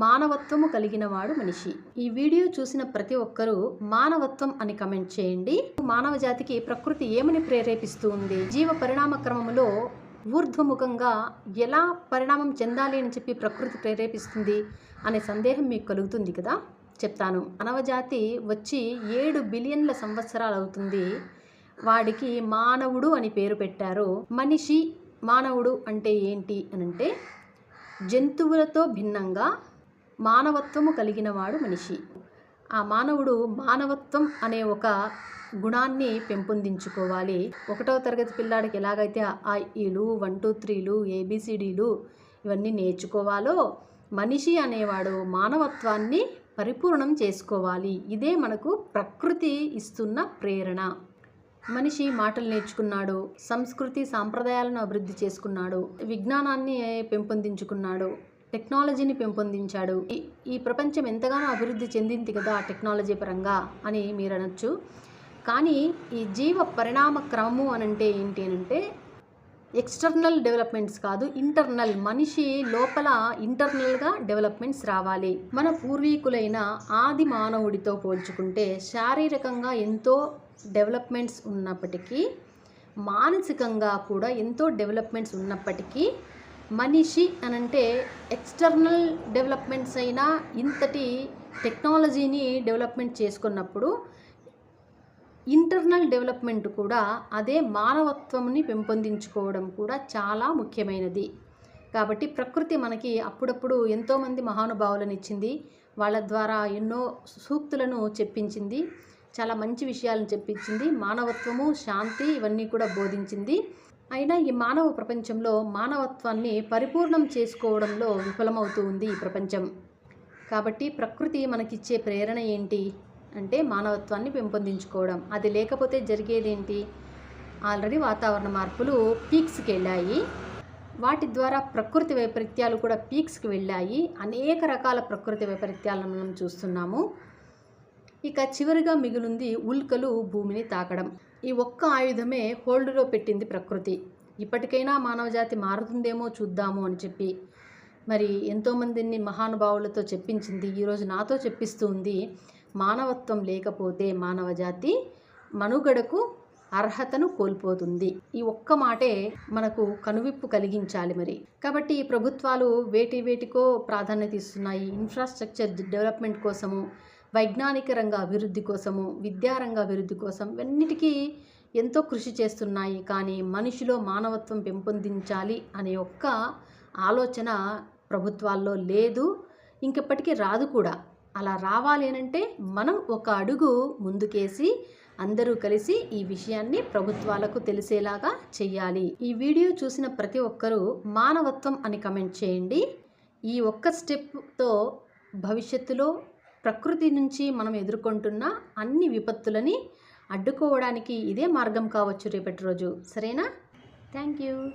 మానవత్వము కలిగిన వాడు మనిషి. ఈ వీడియో చూసిన ప్రతి ఒక్కరూ మానవత్వం అని కమెంట్ చేయండి. మానవ జాతికి ప్రకృతి ఏమని ప్రేరేపిస్తూ ఉంది? జీవ పరిణామ క్రమములో ఊర్ధ్వముఖంగా ఎలా పరిణామం చెందాలి అని చెప్పి ప్రకృతి ప్రేరేపిస్తుంది అనే సందేహం మీకు కలుగుతుంది కదా? చెప్తాను. మానవజాతి వచ్చి ఏడు బిలియన్ల సంవత్సరాలు అవుతుంది. వాడికి మానవుడు అని పేరు పెట్టారు. మనిషి మానవుడు అంటే ఏంటి అని అంటే జంతువులతో భిన్నంగా మానవత్వము కలిగిన వాడు మనిషి. ఆ మానవుడు మానవత్వం అనే ఒక గుణాన్ని పెంపొందించుకోవాలి. ఒకటవ తరగతి పిల్లాడికి ఎలాగైతే ఆ ఈలు వన్ టూ త్రీలు ఏబిసిడీలు ఇవన్నీ నేర్చుకోవాలో మనిషి అనేవాడు మానవత్వాన్ని పరిపూర్ణం చేసుకోవాలి. ఇదే మనకు ప్రకృతి ఇస్తున్న ప్రేరణ. మనిషి మాటలు నేర్చుకున్నాడు సంస్కృతి సాంప్రదాయాలను అభివృద్ధి చేసుకున్నాడు విజ్ఞానాన్ని పెంపొందించుకున్నాడు టెక్నాలజీని పెంపొందించాడు. ఈ- ఈ ప్రపంచం ఎంతగానో అభివృద్ధి చెందింది కదా ఆ టెక్నాలజీ పరంగా అని మీరు అనొచ్చు. కానీ ఈ జీవ పరిణామ క్రమము అని అంటే ఏంటి అని అంటే ఎక్స్టర్నల్ డెవలప్మెంట్స్ కాదు ఇంటర్నల్. మనిషి లోపల ఇంటర్నల్గా డెవలప్మెంట్స్ రావాలి. మన పూర్వీకులైన ఆది మానవుడితో పోల్చుకుంటే శారీరకంగా ఎంతో డెవలప్మెంట్స్ ఉన్నప్పటికీ మానసికంగా కూడా ఎంతో డెవలప్మెంట్స్ ఉన్నప్పటికీ మనిషి అని అంటే ఎక్స్టర్నల్ డెవలప్మెంట్స్ అయినా ఇంతటి టెక్నాలజీని డెవలప్మెంట్ చేసుకున్నప్పుడు ఇంటర్నల్ డెవలప్మెంట్ కూడా అదే మానవత్వంని పెంపొందించుకోవడం కూడా చాలా ముఖ్యమైనది. కాబట్టి ప్రకృతి మనకి అప్పుడప్పుడు ఎంతోమంది మహానుభావులను ఇచ్చింది వాళ్ళ ద్వారా ఎన్నో సూక్తులను చెప్పించింది చాలా మంచి విషయాలను చెప్పించింది మానవత్వము శాంతి ఇవన్నీ కూడా బోధించింది. అయినా ఈ మానవ ప్రపంచంలో మానవత్వాన్ని పరిపూర్ణం చేసుకోవడంలో విఫలమవుతూ ఉంది ఈ ప్రపంచం. కాబట్టి ప్రకృతి మనకిచ్చే ప్రేరణ ఏంటి? అంటే మానవత్వాన్ని పెంపొందించుకోవడం. అది లేకపోతే జరిగేదేంటి? ఆల్రెడీ వాతావరణ మార్పులు పీక్స్కి వెళ్ళాయి. వాటి ద్వారా ప్రకృతి వైపరీత్యాలు కూడా పీక్స్కి వెళ్ళాయి. అనేక రకాల ప్రకృతి వైపరీత్యాలను మనం చూస్తున్నాము. ఇక చివరిగా మిగిలింది ఉల్కలు భూమిని తాకడం. ఈ ఒక్క ఆయుధమే హోల్డ్లో పెట్టింది ప్రకృతి. ఇప్పటికైనా మానవజాతి మారుతుందేమో చూద్దాము అని చెప్పి. మరి ఎంతోమందిని మహానుభావులతో చెప్పించింది ఈరోజు నాతో చెప్పిస్తూ ఉంది మానవత్వం లేకపోతే మానవజాతి మనుగడకు అర్హతను కోల్పోతుంది. ఈ ఒక్క మాటే మనకు కనువిప్పు కలిగించాలి మరి. కాబట్టి ప్రభుత్వాలు వేటి వేటికో ప్రాధాన్యత ఇస్తున్నాయి. ఇన్ఫ్రాస్ట్రక్చర్ డెవలప్మెంట్ కోసము వైజ్ఞానిక రంగ అభివృద్ధి కోసము విద్యారంగ అభివృద్ధి కోసం ఇవన్నిటికీ ఎంతో కృషి చేస్తున్నాయి. కానీ మనిషిలో మానవత్వం పెంపొందించాలి అనే ఒక్క ఆలోచన ప్రభుత్వాల్లో లేదు. ఇంకెప్పటికీ రాదు కూడా. అలా రావాలి అనంటే మనం ఒక అడుగు ముందుకేసి అందరూ కలిసి ఈ విషయాన్ని ప్రభుత్వాలకు తెలిసేలాగా చెయ్యాలి. ఈ వీడియో చూసిన ప్రతి ఒక్కరూ మానవత్వం అని కమెంట్ చేయండి. ఈ ఒక్క స్టెప్తో భవిష్యత్తులో ప్రకృతి నుంచి మనం ఎదుర్కొంటున్న అన్ని విపత్తులని అడ్డుకోవడానికి ఇదే మార్గం కావచ్చు రేపటి రోజు. సరేనా? Thank you.